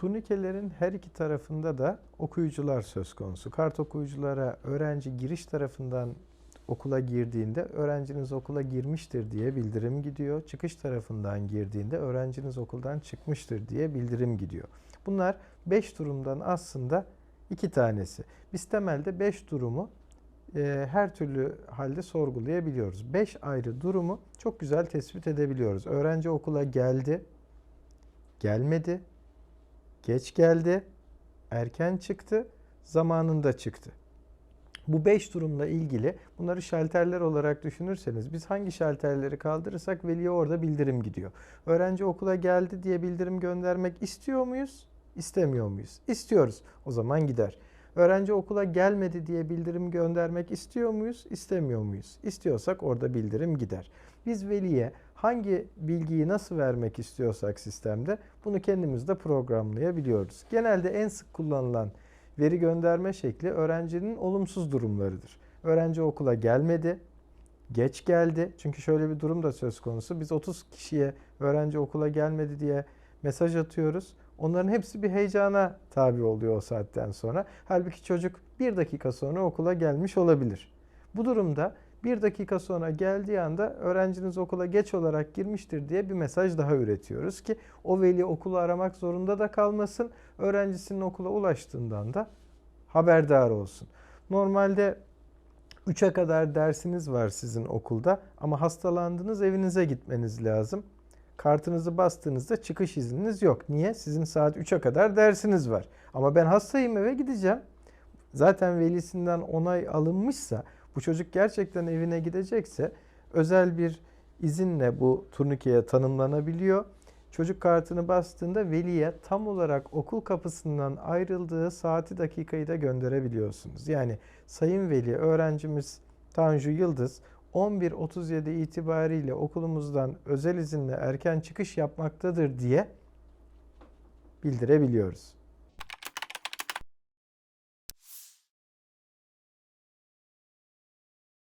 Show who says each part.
Speaker 1: Turnikelerin her iki tarafında da okuyucular söz konusu. Kart okuyuculara öğrenci giriş tarafından okula girdiğinde öğrenciniz okula girmiştir diye bildirim gidiyor. Çıkış tarafından girdiğinde öğrenciniz okuldan çıkmıştır diye bildirim gidiyor. Bunlar 5 durumdan aslında iki tanesi. Biz temelde 5 durumu e, her türlü halde sorgulayabiliyoruz. 5 ayrı durumu çok güzel tespit edebiliyoruz. Öğrenci okula geldi, gelmedi, geç geldi, erken çıktı, zamanında çıktı. Bu 5 durumla ilgili bunları şalterler olarak düşünürseniz biz hangi şalterleri kaldırırsak veliye orada bildirim gidiyor. Öğrenci okula geldi diye bildirim göndermek istiyor muyuz? İstemiyor muyuz? İstiyoruz. O zaman gider. Öğrenci okula gelmedi diye bildirim göndermek istiyor muyuz? İstemiyor muyuz? İstiyorsak orada bildirim gider. Biz veliye hangi bilgiyi nasıl vermek istiyorsak sistemde bunu kendimiz de programlayabiliyoruz. Genelde en sık kullanılan veri gönderme şekli öğrencinin olumsuz durumlarıdır. Öğrenci okula gelmedi, geç geldi. Çünkü şöyle bir durum da söz konusu. Biz 30 kişiye öğrenci okula gelmedi diye mesaj atıyoruz. Onların hepsi bir heyecana tabi oluyor o saatten sonra. Halbuki çocuk bir dakika sonra okula gelmiş olabilir. Bu durumda bir dakika sonra geldiği anda öğrenciniz okula geç olarak girmiştir diye bir mesaj daha üretiyoruz ki o veli okulu aramak zorunda da kalmasın. Öğrencisinin okula ulaştığından da haberdar olsun. Normalde 3'e kadar dersiniz var sizin okulda ama hastalandınız evinize gitmeniz lazım. Kartınızı bastığınızda çıkış izniniz yok. Niye? Sizin saat 3'e kadar dersiniz var. Ama ben hastayım eve gideceğim. Zaten velisinden onay alınmışsa bu çocuk gerçekten evine gidecekse özel bir izinle bu turnikeye tanımlanabiliyor. Çocuk kartını bastığında veliye tam olarak okul kapısından ayrıldığı saati dakikayı da gönderebiliyorsunuz. Yani sayın veli öğrencimiz Tanju Yıldız 11.37 itibariyle okulumuzdan özel izinle erken çıkış yapmaktadır diye bildirebiliyoruz.